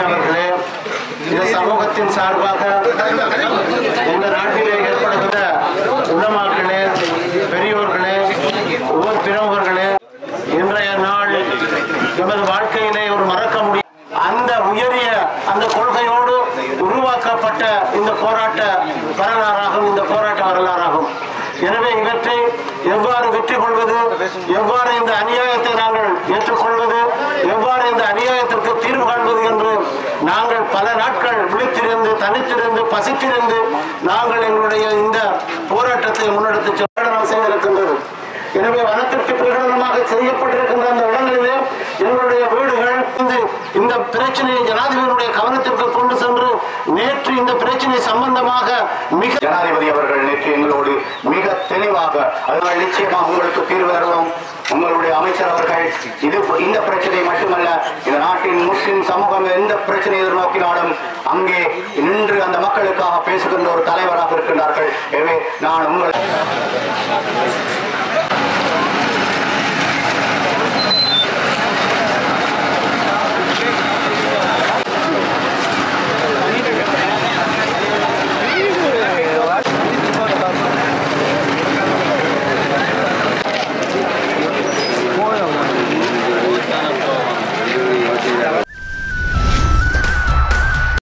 அவர்களே இந்த சமூகத்தின் சார்பாக இந்த நாட்டிலே ஏற்படுகிற உணமாக்களே பெரியோர்களே ஊர் பிரமுகர்களே இன்றைய நாள் எமது வாழ்க்கையிலே ஒரு மறக்க முடியும் அந்த உயரிய அந்த கொள்கையோடு உருவாக்கப்பட்ட இந்த போராட்ட வரலாறாகும் இந்த போராட்ட வரலாறாகும். எனவே இவற்றை எவ்வாறு வெற்றி கொள்வது எவ்வாறு இந்த அநியாயத்தை நாங்கள் ஏற்றுக்கொள்வது எவ்வாறு இந்த அநியாயத்திற்கு தீர்வு காண்பது என்று நாங்கள் பல நாட்கள் விழித்திருந்து தனித்திருந்து பசித்திருந்து நாங்கள் எங்களுடைய இந்த போராட்டத்தை முன்னெடுத்து பிரகடனம் செய்திருக்கின்றது எனவே வனத்திற்கு பிரகடனமாக செய்யப்பட்டிருக்கின்ற அந்த இடங்களிலே எங்களுடைய வீடுகள் இந்த பிரச்சனையை ஜனாதிபதியுடைய கவனத்திற்கு நேற்று இந்த பிரச்சனை சம்பந்தமாக மிக ஜனாதிபதி அவர்கள் நேற்று எங்களோடு மிக தெளிவாக அதனால் நிச்சயமாக உங்களுக்கு தீர்வு தருவோம். உங்களுடைய அமைச்சர் அவர்கள் இது இந்த பிரச்சனை மட்டுமல்ல இந்த நாட்டின் முஸ்லிம் சமூகம் எந்த பிரச்சனை எதிர்நோக்கினாலும் அங்கே நின்று அந்த மக்களுக்காக பேசுகின்ற ஒரு தலைவராக இருக்கின்றார்கள். எனவே நான் உங்களை